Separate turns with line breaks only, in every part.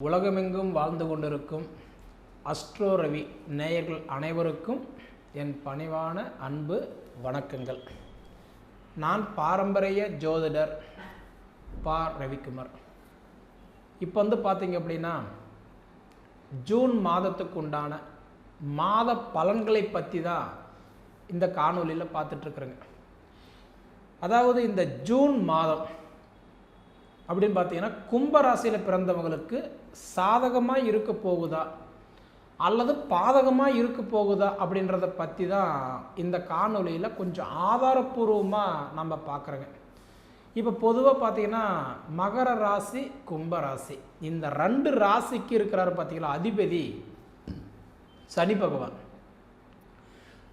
உலகமெங்கும் வாழ்ந்து கொண்டிருக்கும் அஸ்ட்ரோ ரவி நேயர்கள் அனைவருக்கும் என் பணிவான அன்பு வணக்கங்கள். நான் பாரம்பரிய ஜோதிடர் பா. ரவிக்குமார். இப்போ வந்து பார்த்தீங்க அப்படின்னா ஜூன் மாதத்துக்கு உண்டான மாத பலன்களை பற்றி தான் இந்த காணொலியில் பார்த்துட்ருக்குறேங்க அதாவது இந்த ஜூன் மாதம் அப்படின்னு பார்த்தீங்கன்னா கும்பராசியில் பிறந்தவங்களுக்கு சாதகமாக இருக்க போகுதா? அல்லது பாதகமாக இருக்க போகுதா? அப்படின்றத பற்றி தான் இந்த காணொலியில் கொஞ்சம் ஆதாரப்பூர்வமாக நம்ம பார்க்குறோங்க. இப்போ பொதுவாக பார்த்தீங்கன்னா மகர ராசி கும்பராசி இந்த ரெண்டு ராசிக்கு இருக்கிறாரு பார்த்தீங்களா? அதிபதி சனி பகவான்.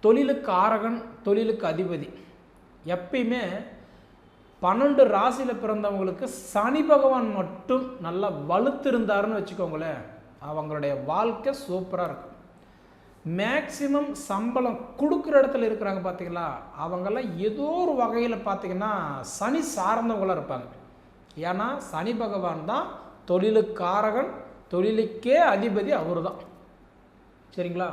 தொழிலுக்கு ஆரகன் தொழிலுக்கு அதிபதி. எப்பயுமே பன்னெண்டு ராசியில் பிறந்தவங்களுக்கு சனி பகவான் மட்டும் நல்லா வலுத்திருந்தாருன்னு வச்சுக்கோங்களேன் அவங்களுடைய வாழ்க்கை சூப்பராக இருக்கும். மேக்சிமம் சம்பளம் கொடுக்குற இடத்துல இருக்கிறாங்க பார்த்தீங்களா அவங்கெல்லாம் ஏதோ ஒரு வகையில் பார்த்தீங்கன்னா சனி சார்ந்தவங்களாக இருப்பாங்க. ஏன்னா சனி பகவான் தான் தொழிலுக்காரகன் தொழிலுக்கே அதிபதி அவர் தான் சரிங்களா?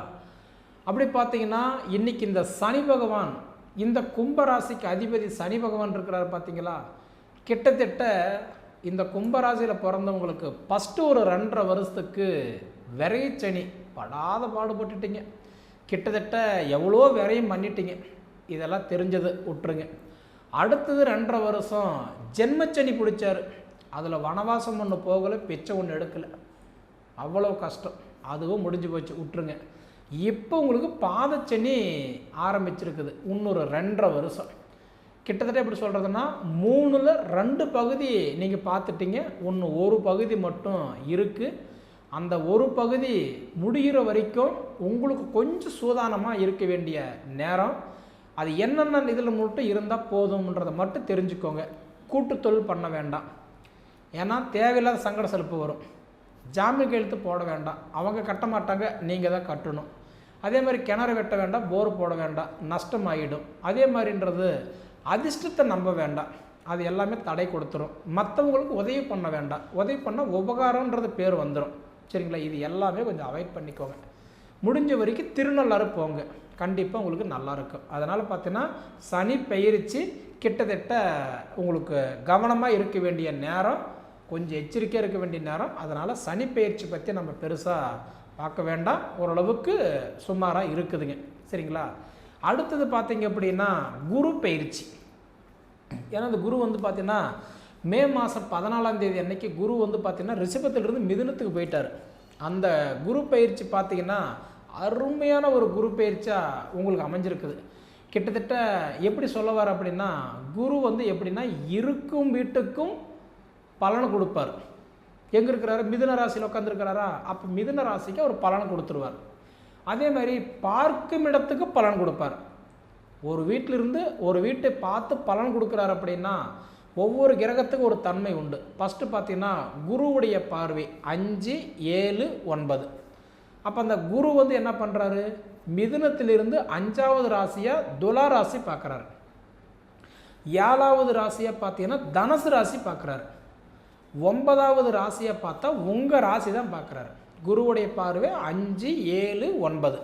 அப்படி பார்த்தீங்கன்னா இன்னைக்கு இந்த சனி பகவான் இந்த கும்பராசிக்கு அதிபதி சனி பகவான் இருக்கிறார் பார்த்தீங்களா? கிட்டத்தட்ட இந்த கும்பராசியில் பிறந்தவங்களுக்கு ஃபஸ்ட்டு ஒரு ரெண்டரை வருஷத்துக்கு விரைய சனி படாத பாடுபட்டுட்டீங்க. கிட்டத்தட்ட எவ்வளோ விரையும் பண்ணிட்டீங்க. இதெல்லாம் தெரிஞ்சது விட்டுருங்க அடுத்தது ரெண்டரை வருஷம் ஜென்மச்சனி பிடிச்சாரு. அதில் வனவாசம் ஒன்று போகலை பிச்சை ஒன்று எடுக்கலை. அவ்வளோ கஷ்டம். அதுவும் முடிஞ்சு போச்சு விட்டுருங்க இப்போ உங்களுக்கு பாதச்சனி ஆரம்பிச்சிருக்குது. இன்னொரு ரெண்டரை வருஷம். கிட்டத்தட்ட எப்படி சொல்கிறதுன்னா மூணில் ரெண்டு பகுதி நீங்கள் பார்த்துட்டீங்க. ஒன்று ஒரு பகுதி மட்டும் இருக்குது அந்த ஒரு பகுதி முடிகிற வரைக்கும் உங்களுக்கு கொஞ்சம் சூதானமாக இருக்க வேண்டிய நேரம். அது என்னென்ன இதில் மட்டும் இருந்தால் போதும்ன்றதை மட்டும் தெரிஞ்சுக்கோங்க. கூட்டுத்தொழில் பண்ண வேண்டாம். ஏன்னா தேவையில்லாத சங்கட செலுப்பு வரும். ஜாமீன் கையெழுத்து போட வேண்டாம். அவங்க கட்ட மாட்டாங்க நீங்கள் தான் கட்டணும். அதே மாதிரி கிணறு வெட்ட வேண்டாம் போர் போட வேண்டாம் நஷ்டம் ஆகிடும் அதே மாதிரின்றது அதிர்ஷ்டத்தை நம்ப வேண்டாம். அது எல்லாமே தடை கொடுத்துரும். மற்றவங்களுக்கு உதவி பண்ண வேண்டாம். உதவி பண்ணால் உபகாரன்றது பேர் வந்துடும் சரிங்களா? இது எல்லாமே கொஞ்சம் அவாய்ட் பண்ணிக்கோங்க. முடிஞ்ச வரைக்கும் திருநள்ளாறு போங்க. கண்டிப்பாக உங்களுக்கு நல்லாயிருக்கும் அதனால் பார்த்தீங்கன்னா சனி பயிற்சி கிட்டத்தட்ட உங்களுக்கு கவனமாக இருக்க வேண்டிய நேரம் கொஞ்சம் எச்சரிக்கையாக இருக்க வேண்டிய நேரம். அதனால் சனி பயிற்சி பற்றி நம்ம பெருசாக பார்க்க வேண்டாம். ஓரளவுக்கு சுமாராக இருக்குதுங்க. சரிங்களா? அடுத்தது பார்த்தீங்க அப்படின்னா குரு பயிற்சி ஏன்னா இந்த குரு வந்து பார்த்தீங்கன்னா மே மாதம் பதினாலாம் தேதி அன்னைக்கு குரு வந்து பார்த்தீங்கன்னா ரிஷபத்திலிருந்து மிதுனத்துக்கு போயிட்டார். அந்த குரு பயிற்சி பார்த்தீங்கன்னா அருமையான ஒரு குரு பயிற்சியாக உங்களுக்கு அமைஞ்சிருக்குது. கிட்டத்தட்ட எப்படி சொல்ல வர அப்படின்னா குரு வந்து எப்படின்னா இருக்கும் வீட்டுக்கும் பலனை கொடுப்பார். எங்கே இருக்கிறாரு? மிதுன ராசியில் உட்காந்துருக்கிறாரா அப்போ மிதுன ராசிக்கு அவர் பலனை கொடுத்துருவார். அதே மாதிரி பார்க்கும் இடத்துக்கு பலன் கொடுப்பார். ஒரு வீட்டிலிருந்து ஒரு வீட்டை பார்த்து பலன் கொடுக்குறாரு அப்படின்னா ஒவ்வொரு கிரகத்துக்கும் ஒரு தன்மை உண்டு. ஃபஸ்ட்டு பார்த்தீங்கன்னா குருவுடைய பார்வை அஞ்சு ஏழு ஒன்பது. அப்போ அந்த குரு வந்து என்ன பண்ணுறாரு மிதுனத்திலிருந்து அஞ்சாவது ராசியாக துலா ராசி பார்க்குறாரு. ஏழாவது ராசியாக பார்த்தீங்கன்னா தனுசு ராசி பார்க்குறாரு. ஒன்பதாவது ராசியை பார்த்தா உங்கள் ராசி தான் பார்க்குறாரு. குருவுடைய பார்வை அஞ்சு ஏழு ஒன்பது.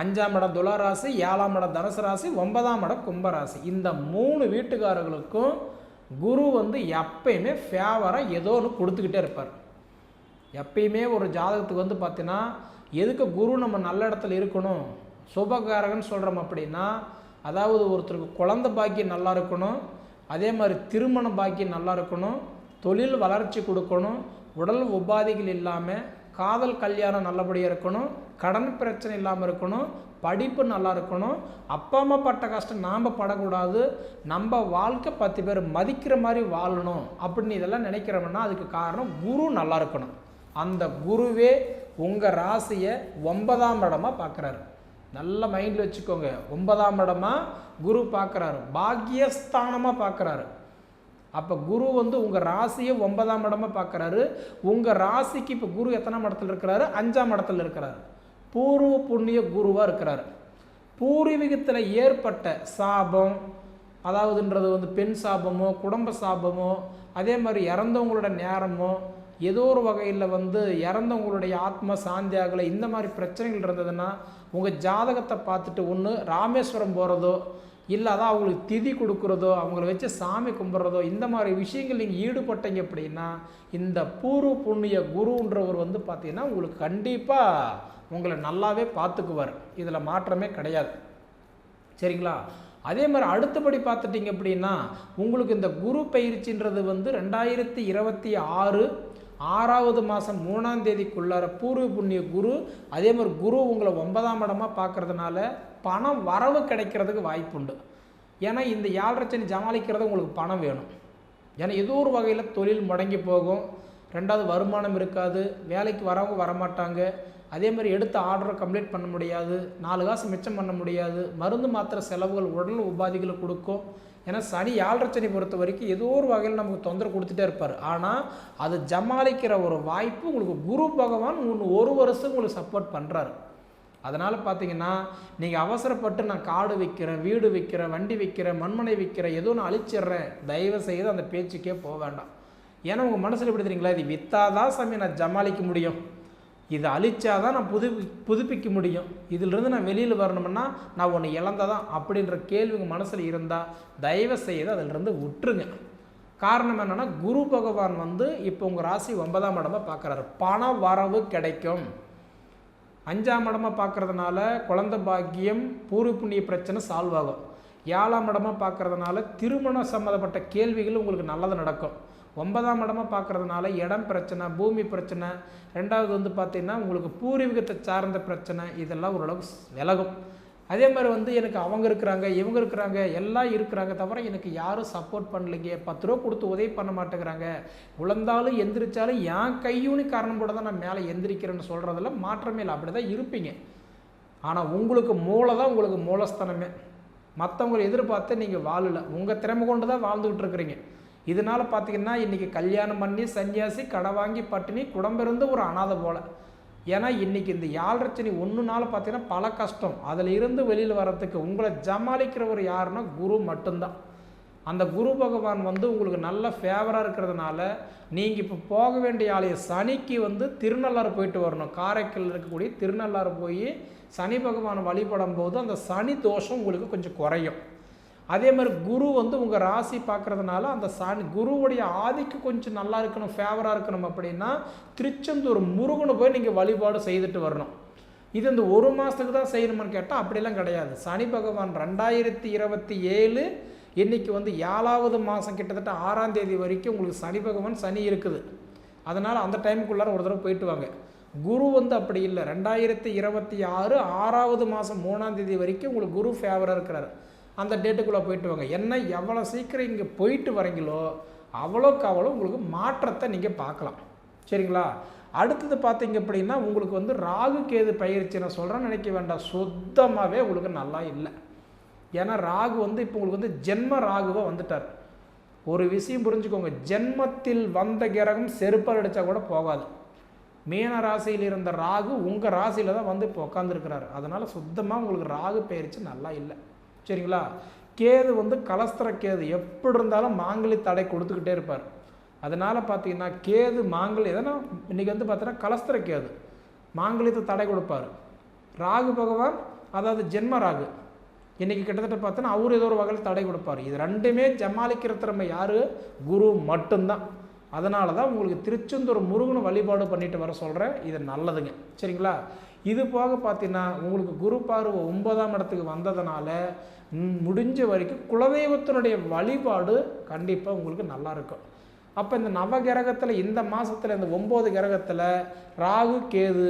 அஞ்சாம் இடம் துலா ராசி ஏழாம் இடம் தனுசு ராசி ஒன்பதாம் இடம் கும்பராசி இந்த மூணு வீட்டுக்காரர்களுக்கும் குரு வந்து எப்பயுமே ஃபேவராக ஏதோ ஒன்று கொடுத்துக்கிட்டே இருப்பார். எப்பயுமே ஒரு ஜாதகத்துக்கு வந்து பார்த்தீங்கன்னா எதுக்கு குரு நம்ம நல்ல இடத்துல இருக்கணும்? சுபகாரகன்னு சொல்கிறோம் அப்படின்னா அதாவது ஒருத்தருக்கு குழந்த பாக்கியம் நல்லா இருக்கணும் அதே மாதிரி திருமண பாக்கியம் நல்லா இருக்கணும் தொழில் வளர்ச்சி கொடுக்கணும் உடல் உபாதைகள் இல்லாமல் காதல் கல்யாணம் நல்லபடியாக இருக்கணும் கடன் பிரச்சனை இல்லாமல் இருக்கணும் படிப்பு நல்லா இருக்கணும். அப்பா அம்மா பட்ட கஷ்டம் நாம் படக்கூடாது. நம்ம வாழ்க்கை பத்து பேர் மதிக்கிற மாதிரி வாழணும் அப்படின்னு இதெல்லாம் நினைக்கிறோம்னா அதுக்கு காரணம் குரு நல்லா இருக்கணும். அந்த குருவே உங்கள் ராசியை ஒன்பதாம் இடமாக பார்க்குறாரு நல்ல மைண்டில் வச்சுக்கோங்க. ஒன்பதாம் இடமா குரு பார்க்குறாரு பாக்கியஸ்தானமாக பார்க்குறாரு அப்போ குரு வந்து உங்கள் ராசியை ஒன்பதாம் இடமா பார்க்குறாரு. உங்கள் ராசிக்கு இப்போ குரு எத்தனாம் இடத்துல இருக்கிறாரு? அஞ்சாம் இடத்துல இருக்கிறாரு. பூர்வ புண்ணிய குருவாக இருக்கிறாரு. பூர்வீகத்தில் ஏற்பட்ட சாபம் அதாவதுன்றது வந்து பெண் சாபமோ குடும்ப சாபமோ அதே மாதிரி இறந்தவங்களோட நேரமோ ஏதோ ஒரு வகையில் வந்து இறந்தவங்களுடைய ஆத்ம சாந்தி ஆகலை இந்த மாதிரி பிரச்சனைகள் இருந்ததுன்னா உங்கள் ஜாதகத்தை பார்த்துட்டு ஒன்று ராமேஸ்வரம் போகிறதோ இல்லை அதான் அவங்களுக்கு திதி கொடுக்குறதோ அவங்கள வச்சு சாமி கும்பிட்றதோ இந்த மாதிரி விஷயங்கள் நீங்கள் ஈடுபட்டீங்க அப்படின்னா இந்த பூர்வ புண்ணிய குருன்றவர் வந்து பார்த்தீங்கன்னா உங்களுக்கு கண்டிப்பாக உங்களை நல்லாவே பார்த்துக்குவார். இதில் மாற்றமே கிடையாது. சரிங்களா? அதே மாதிரி அடுத்தபடி பார்த்துட்டிங்க அப்படின்னா உங்களுக்கு இந்த குரு பயிற்சின்றது வந்து ரெண்டாயிரத்தி இருபத்தி ஆறு ஆறாவது மாதம் மூணாம் தேதிக்குள்ளார பூர்வ புண்ணிய குரு அதே மாதிரி குரு உங்களை ஒன்பதாம் இடமாக பார்க்கறதுனால பணம் வரவு கிடைக்கிறதுக்கு வாய்ப்புண்டு. ஏன்னா இந்த யாழ்ரச்சனை ஜமாளிக்கிறது உங்களுக்கு பணம் வேணும். ஏன்னா ஏதோ ஒரு வகையில் தொழில் முடங்கி போகும். ரெண்டாவது வருமானம் இருக்காது. வேலைக்கு வரவங்க வரமாட்டாங்க. அதே மாதிரி எடுத்த ஆர்டரை கம்ப்ளீட் பண்ண முடியாது. நாலு காசு மிச்சம் பண்ண முடியாது. மருந்து மாத்திரை செலவுகள் உடல் உபாதிகளை கொடுக்கும். ஏன்னா சனி யாழ்ரச்சனை பொறுத்த வரைக்கும் ஏதோ ஒரு வகையில் நமக்கு தொந்தரவு கொடுத்துட்டே இருப்பார். ஆனால் அது ஜமாளிக்கிற ஒரு வாய்ப்பு உங்களுக்கு குரு பகவான் ஒன்று ஒரு வருஷம் உங்களுக்கு சப்போர்ட் பண்ணுறாரு அதனால் பார்த்தீங்கன்னா நீங்கள் அவசரப்பட்டு நான் காடு விற்கிறேன் வீடு விற்கிறேன் வண்டி விற்கிறேன் மண்மனை விற்கிறேன் ஏதோ நான் அழிச்சிடுறேன் தயவு செய்து அந்த பேச்சுக்கே போக வேண்டாம். ஏன்னா உங்கள் மனசில் எப்படி தெரியுங்களா? இது வித்தாதான் சாமி நான் ஜமாளிக்க முடியும். இதை அழிச்சாதான் நான் புது புதுப்பிக்க முடியும். இதிலிருந்து நான் வெளியில் வரணும்னா நான் ஒன்று இழந்ததான் அப்படின்ற கேள்வி உங்கள் மனசில் இருந்தால் தயவு செய்து அதிலிருந்து விட்டுருங்க. காரணம் என்னென்னா குரு பகவான் வந்து இப்போ உங்கள் ராசி ஒன்பதாம் இடமாக பார்க்குறாரு பண வரவு கிடைக்கும். அஞ்சாம் இடமாக பார்க்கறதுனால குழந்தை பாக்கியம் பூர்வ புண்ணிய பிரச்சனை சால்வ் ஆகும். ஏழாம் இடமாக பார்க்கறதுனால திருமணம் சம்மந்தப்பட்ட கேள்விகள் உங்களுக்கு நல்லது நடக்கும். ஒன்பதாம் இடமா பார்க்கறதுனால இடம் பிரச்சனை பூமி பிரச்சனை. ரெண்டாவது வந்து பார்த்திங்கன்னா உங்களுக்கு பூர்வீகத்தை சார்ந்த பிரச்சனை. இதெல்லாம் ஓரளவுக்கு விலகும். அதே மாதிரி வந்து எனக்கு அவங்க இருக்கிறாங்க இவங்க இருக்கிறாங்க எல்லாம் இருக்கிறாங்க தவிர எனக்கு யாரும் சப்போர்ட் பண்ணலைங்க. பத்து ரூபா கொடுத்து உதவி பண்ண மாட்டேங்கிறாங்க. உழந்தாலும் எந்திரிச்சாலும் என் கையூனி காரணம் கூட தான் நான் மேலே எந்திரிக்கிறேன்னு சொல்கிறதில்ல மாற்றமே இல்லை. அப்படி தான் இருப்பீங்க. ஆனால் உங்களுக்கு மூளை தான் உங்களுக்கு மூலஸ்தானமே. மற்றவங்களை எதிர்பார்த்து நீங்கள் வாழலை. உங்கள் திறமை கொண்டு தான் வாழ்ந்துக்கிட்டு இருக்கிறீங்க. இதனால் பார்த்தீங்கன்னா இன்றைக்கி கல்யாணம் பண்ணி சன்னியாசி கடை வாங்கி பட்டினி குடம்பிருந்து ஒரு அனாதை போல். ஏன்னா இன்றைக்கி இந்த யாழ்ரச்சனி ஒன்றுனால பார்த்தீங்கன்னா பல கஷ்டம். அதில் இருந்து வெளியில் வர்றதுக்கு உங்களை ஜமாளிக்கிறவர் யாருன்னா குரு மட்டும்தான். அந்த குரு பகவான் வந்து உங்களுக்கு நல்ல ஃபேவராக இருக்கிறதுனால நீங்கள் இப்போ போக வேண்டிய ஆலய சனிக்கு வந்து திருநள்ளாறு போயிட்டு வரணும். காரைக்கல் இருக்கக்கூடிய திருநள்ளாறு போய் சனி பகவான் வழிபடும் போது அந்த சனி தோஷம் உங்களுக்கு கொஞ்சம் குறையும். அதே மாதிரி குரு வந்து உங்கள் ராசி பார்க்குறதுனால அந்த சாணி குருவுடைய ஆதிக்கு கொஞ்சம் நல்லா இருக்கணும் ஃபேவராக இருக்கணும் அப்படின்னா திருச்செந்தூர் முருகனை போய் நீங்கள் வழிபாடு செய்துட்டு வரணும். இது இந்த ஒரு மாதத்துக்கு தான் செய்யணுமான்னு கேட்டால் அப்படிலாம் கிடையாது. சனி பகவான் ரெண்டாயிரத்தி இருபத்தி ஏழு இன்றைக்கி வந்து ஏழாவது மாதம் கிட்டத்தட்ட ஆறாம் தேதி வரைக்கும் உங்களுக்கு சனி பகவான் சனி இருக்குது. அதனால் அந்த டைமுக்குள்ளார ஒரு தடவை போயிட்டு வாங்க. குரு வந்து அப்படி இல்லை. ரெண்டாயிரத்தி இருபத்தி ஆறு ஆறாவது மாதம் மூணாம் தேதி வரைக்கும் உங்களுக்கு குரு ஃபேவராக இருக்கிறார். அந்த டேட்டுக்குள்ளே போயிட்டு வாங்க. என்ன எவ்வளோ சீக்கிரம் இங்கே போயிட்டு வரீங்களோ அவ்வளோக்கு அவ்வளோ உங்களுக்கு மாற்றத்தை நீங்கள் பார்க்கலாம். சரிங்களா? அடுத்தது பார்த்தீங்க அப்படின்னா உங்களுக்கு வந்து ராகு கேது பயிற்சி நான் சொல்கிறேன்னு நினைக்க வேண்டாம். சுத்தமாகவே உங்களுக்கு நல்லா இல்லை. ஏன்னா ராகு வந்து இப்போ உங்களுக்கு வந்து ஜென்ம ராகுவாக வந்துட்டார். ஒரு விஷயம் புரிஞ்சுக்கோங்க. ஜென்மத்தில் வந்த கிரகம் செருப்பால் அடித்தா கூட போகாது. மீன ராசியில் இருந்த ராகு உங்கள் ராசியில் தான் வந்து இப்போ உட்காந்துருக்கிறாரு அதனால் சுத்தமாக உங்களுக்கு ராகு பயிற்சி நல்லா இல்லை. சரிங்களா? கேது வந்து கலஸ்திர கேது. எப்படி இருந்தாலும் மாங்கலி தடை கொடுத்துக்கிட்டே இருப்பார். அதனால் பார்த்தீங்கன்னா கேது மாங்கலி எதனா இன்றைக்கி வந்து பார்த்தீங்கன்னா கலஸ்திர கேது. மாங்கலியத்தை தடை கொடுப்பார். ராகு பகவான் அதாவது ஜென்ம ராகு. இன்றைக்கி கிட்டத்தட்ட பார்த்தோன்னா அவர் ஏதோ ஒரு வகையில் தடை கொடுப்பார். இது ரெண்டுமே ஜமாளிக்கிற திறமை யார்? குரு மட்டும்தான். அதனால தான் உங்களுக்கு திருச்செந்தூர் முருகனை வழிபாடு பண்ணிட்டு வர சொல்கிறேன் இது நல்லதுங்க. சரிங்களா? இது போக பார்த்தீங்கன்னா உங்களுக்கு குரு பார்வை ஒன்பதாம் இடத்துக்கு வந்ததுனால முடிஞ்ச வரைக்கும் குலதெய்வத்தினுடைய வழிபாடு கண்டிப்பாக உங்களுக்கு நல்லா இருக்கும். அப்போ இந்த நவ கிரகத்தில் இந்த மாதத்தில் இந்த ஒம்பது கிரகத்தில் ராகு கேது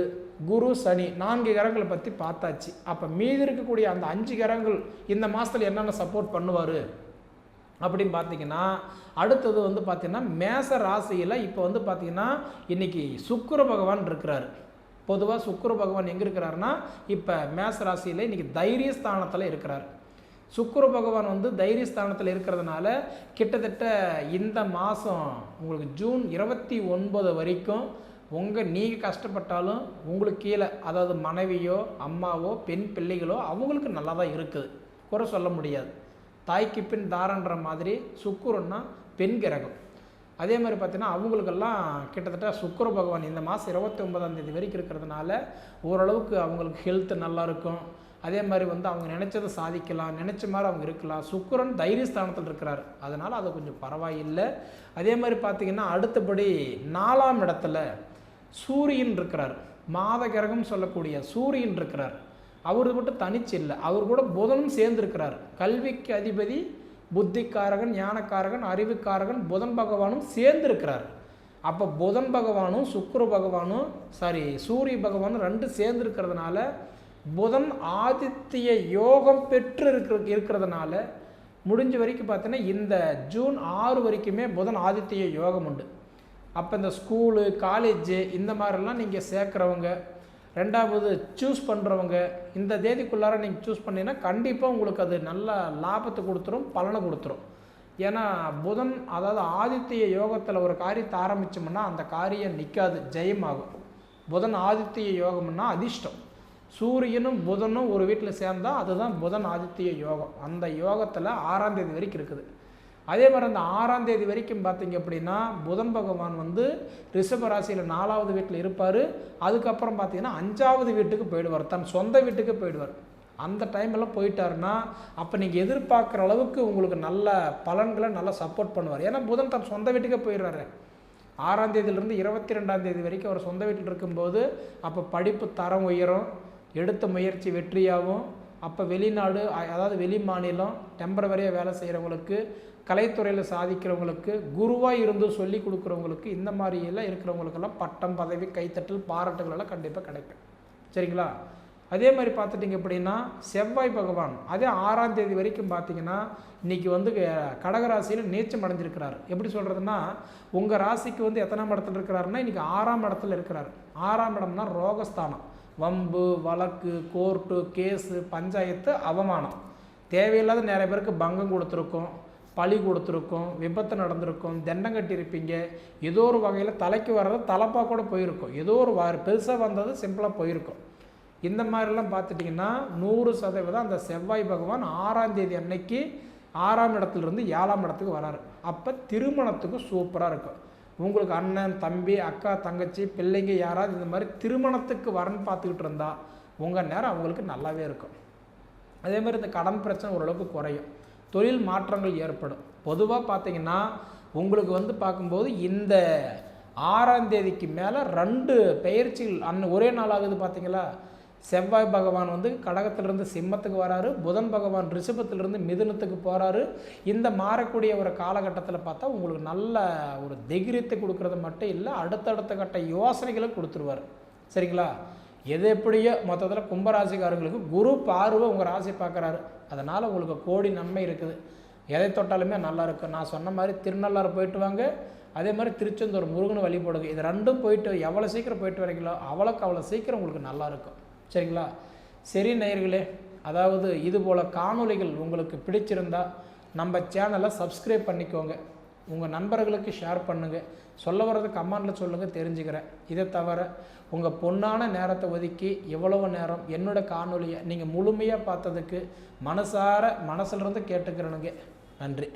குரு சனி நான்கு கிரகங்களை பற்றி பார்த்தாச்சு. அப்போ மீதி இருக்கக்கூடிய அந்த அஞ்சு கிரகங்கள் இந்த மாதத்தில் என்னென்ன சப்போர்ட் பண்ணுவார்? அப்படின்னு பார்த்தீங்கன்னா அடுத்தது வந்து பார்த்தீங்கன்னா மேச ராசியில் இப்போ வந்து பார்த்தீங்கன்னா இன்னைக்கு சுக்கர பகவான் இருக்கிறாரு. பொதுவாக சுக்கிர பகவான் எங்கே இருக்கிறாருன்னா இப்போ மேச ராசியில் இன்றைக்கி தைரியஸ்தானத்தில் இருக்கிறார். சுக்கிர பகவான் வந்து தைரியஸ்தானத்தில் இருக்கிறதுனால கிட்டத்தட்ட இந்த மாதம் உங்களுக்கு ஜூன் இருபத்தி ஒன்பது வரைக்கும் உங்கள் நீங்கள் கஷ்டப்பட்டாலும் உங்களுக்கு கீழே அதாவது மனைவியோ அம்மாவோ பெண் பிள்ளைகளோ அவங்களுக்கு நல்லா தான் இருக்குது. குறை சொல்ல முடியாது. தாய்க்கு பின் தாரன்ற மாதிரி சுக்குரன்னா பெண் கிரகம். அதே மாதிரி பார்த்தீங்கன்னா அவங்களுக்கெல்லாம் கிட்டத்தட்ட சுக்கர பகவான் இந்த மாதம் இருபத்தி ஒன்பதாம் தேதி வரைக்கும் இருக்கிறதுனால ஓரளவுக்கு அவங்களுக்கு ஹெல்த் நல்லா இருக்கும். அதே மாதிரி வந்து அவங்க நினச்சதை சாதிக்கலாம் நினச்ச மாதிரி அவங்க இருக்கலாம். சுக்கிரன் தைரியஸ்தானத்தில் இருக்கிறார். அதனால் அது கொஞ்சம் பரவாயில்லை. அதே மாதிரி பார்த்திங்கன்னா அடுத்தபடி நாலாம் இடத்துல சூரியன் இருக்கிறார். மாத கிரகம் சொல்லக்கூடிய சூரியன் இருக்கிறார். அவர் மட்டும் தனிச்சு இல்லை. அவர் கூட புதனும் சேர்ந்துருக்கிறார் கல்விக்கு அதிபதி புத்திக்காரகன் ஞானக்காரகன் அறிவுக்காரகன் புதன் பகவானும் சேர்ந்திருக்கிறார். அப்போ புதன் பகவானும் சுக்கிர பகவானும் சாரி சூரிய பகவானும் ரெண்டு சேர்ந்திருக்கிறதுனால புதன் ஆதித்ய யோகம் பெற்று இருக்கிற இருக்கிறதுனால முடிஞ்ச வரைக்கும் பார்த்தீங்கன்னா இந்த ஜூன் ஆறு வரைக்குமே புதன் ஆதித்ய யோகம் உண்டு. அப்போ இந்த ஸ்கூலு காலேஜு இந்த மாதிரிலாம் நீங்கள் சேர்க்குறவங்க ரெண்டாவது சூஸ் பண்ணுறவங்க இந்த தேதிக்குள்ளார நீங்கள் சூஸ் பண்ணீங்கன்னா கண்டிப்பாக உங்களுக்கு அது நல்ல லாபத்தை கொடுத்துரும் பலனை கொடுத்துரும். ஏன்னா புதன் அதாவது ஆதித்ய யோகத்தில் ஒரு காரியத்தை ஆரம்பித்தோம்னா அந்த காரியம் நிற்காது ஜெயமாகும். புதன் ஆதித்ய யோகம்னா அதிர்ஷ்டம். சூரியனும் புதனும் ஒரு வீட்டில் சேர்ந்தால் அதுதான் புதன் ஆதித்ய யோகம். அந்த யோகத்தில் ஆறாம் தேதி வரைக்கும் இருக்குது. அதே மாதிரி அந்த ஆறாம் தேதி வரைக்கும் பார்த்தீங்க அப்படின்னா புதன் பகவான் வந்து ரிஷப ராசியில் நாலாவது வீட்டில் இருப்பார். அதுக்கப்புறம் பார்த்தீங்கன்னா அஞ்சாவது வீட்டுக்கு போயிடுவார். தன் சொந்த வீட்டுக்கு போயிடுவார். அந்த டைமெல்லாம் போயிட்டாருன்னா அப்போ நீங்கள் எதிர்பார்க்குற அளவுக்கு உங்களுக்கு நல்ல பலன்களை நல்லா சப்போர்ட் பண்ணுவார். ஏன்னா புதன் தன் சொந்த வீட்டுக்கே போயிடுறாரு. ஆறாம் தேதியிலிருந்து இருபத்தி ரெண்டாம் தேதி வரைக்கும் அவர் சொந்த வீட்டில் இருக்கும்போது அப்போ படிப்பு தரம் உயரும். எடுத்த முயற்சி வெற்றியாகும். அப்போ வெளிநாடு அதாவது வெளி மாநிலம் டெம்பரவரியாக வேலை செய்கிறவங்களுக்கு கலைத்துறையில் சாதிக்கிறவங்களுக்கு குருவாக இருந்து சொல்லி கொடுக்குறவங்களுக்கு இந்த மாதிரியெல்லாம் இருக்கிறவங்களுக்கெல்லாம் பட்டம் பதவி கைத்தட்டல் பாராட்டுகளெல்லாம் கண்டிப்பாக கிடைக்கும். சரிங்களா? அதே மாதிரி பார்த்துட்டிங்க அப்படின்னா செவ்வாய் பகவான் அதே ஆறாம் தேதி வரைக்கும் பார்த்தீங்கன்னா இன்றைக்கி வந்து கடகராசியில் நீச்சம் அடைஞ்சிருக்கிறார். எப்படி சொல்கிறதுனா உங்கள் ராசிக்கு வந்து எத்தனாம் இடத்துல இருக்கிறாருன்னா இன்றைக்கி ஆறாம் இடத்துல இருக்கிறார். ஆறாம் இடம்னா ரோகஸ்தானம். வம்பு வழக்கு கோர்ட்டு கேஸு பஞ்சாயத்து அவமானம். தேவையில்லாத நிறைய பேருக்கு பங்கம் கொடுத்துருக்கோம். பழி கொடுத்துருக்கும் விபத்து நடந்திருக்கும் தண்டம் கட்டியிருப்பீங்க. ஏதோ ஒரு வகையில் தலைக்கு வர்றது தலைப்பாக கூட போயிருக்கும். ஏதோ ஒரு வா பெருசாக வந்தது சிம்பிளாக போயிருக்கும். இந்த மாதிரிலாம் பார்த்துட்டிங்கன்னா நூறு சதவீதம் அந்த செவ்வாய் பகவான் ஆறாம் தேதி அன்னைக்கு ஆறாம் இடத்துலேருந்து ஏழாம் இடத்துக்கு வராரு. அப்போ திருமணத்துக்கு சூப்பராக இருக்கும். உங்களுக்கு அண்ணன் தம்பி அக்கா தங்கச்சி பிள்ளைங்க யாராவது இந்த மாதிரி திருமணத்துக்கு வரன்னு பார்த்துக்கிட்டு இருந்தா உங்கள் நேரம் அவங்களுக்கு நல்லாவே இருக்கும். அதே மாதிரி இந்த கடன் பிரச்சனை ஓரளவுக்கு குறையும். தொழில் மாற்றங்கள் ஏற்படும். பொதுவாக பார்த்தீங்கன்னா உங்களுக்கு வந்து பார்க்கும்போது இந்த ஆறாம் தேதிக்கு மேலே ரெண்டு பெயர்ச்சிகள் அன்ன ஒரே நாள் ஆகுது பார்த்தீங்களா செவ்வாய் பகவான் வந்து கடகத்திலிருந்து சிம்மத்துக்கு வராரு புதன் பகவான் ரிஷபத்திலிருந்து மிதுனத்துக்கு போகிறாரு இந்த மாறக்கூடிய ஒரு காலகட்டத்தில் பார்த்தா உங்களுக்கு நல்ல ஒரு தைரியத்தை கொடுக்கறது மட்டும் இல்லை அடுத்தடுத்த கட்ட யோசனைகளை கொடுத்துருவார். சரிங்களா? எது எப்படியோ மொத்தத்தில் கும்பராசிக்காரங்களுக்கு குரு பார்வை உங்கள் ராசி பார்க்குறாரு. அதனால் உங்களுக்கு கோடி நன்மை இருக்குது. எதை தொட்டாலுமே நல்லா இருக்கும் நான் சொன்ன மாதிரி திருநள்ளாறு போயிட்டு வாங்க. அதே மாதிரி திருச்செந்தூர் முருகன் வழிபடுங்க. இது ரெண்டும் போயிட்டு எவ்வளோ சீக்கிரம் போயிட்டு வரீங்களோ அவ்வளோக்கு அவ்வளோ சீக்கிரம் உங்களுக்கு நல்லா இருக்கும். சரிங்களா? சரி நேயர்களே அதாவது இது போல் காணொளிகள் உங்களுக்கு பிடிச்சிருந்தா நம்ம சேனலை சப்ஸ்கிரைப் பண்ணிக்கோங்க. உங்கள் நண்பர்களுக்கு ஷேர் பண்ணுங்கள் சொல்ல வர்றது கமெண்டில் சொல்லுங்கள் தெரிஞ்சுக்கிறேன். இதை தவிர உங்கள் பொண்ணான நேரத்தை ஒதுக்கி எவ்வளவு நேரம் என்னோட காணொலியை நீங்கள் முழுமையாக பார்த்ததுக்கு மனசார மனசிலிருந்து கேட்டுக்கிறனுங்க. நன்றி.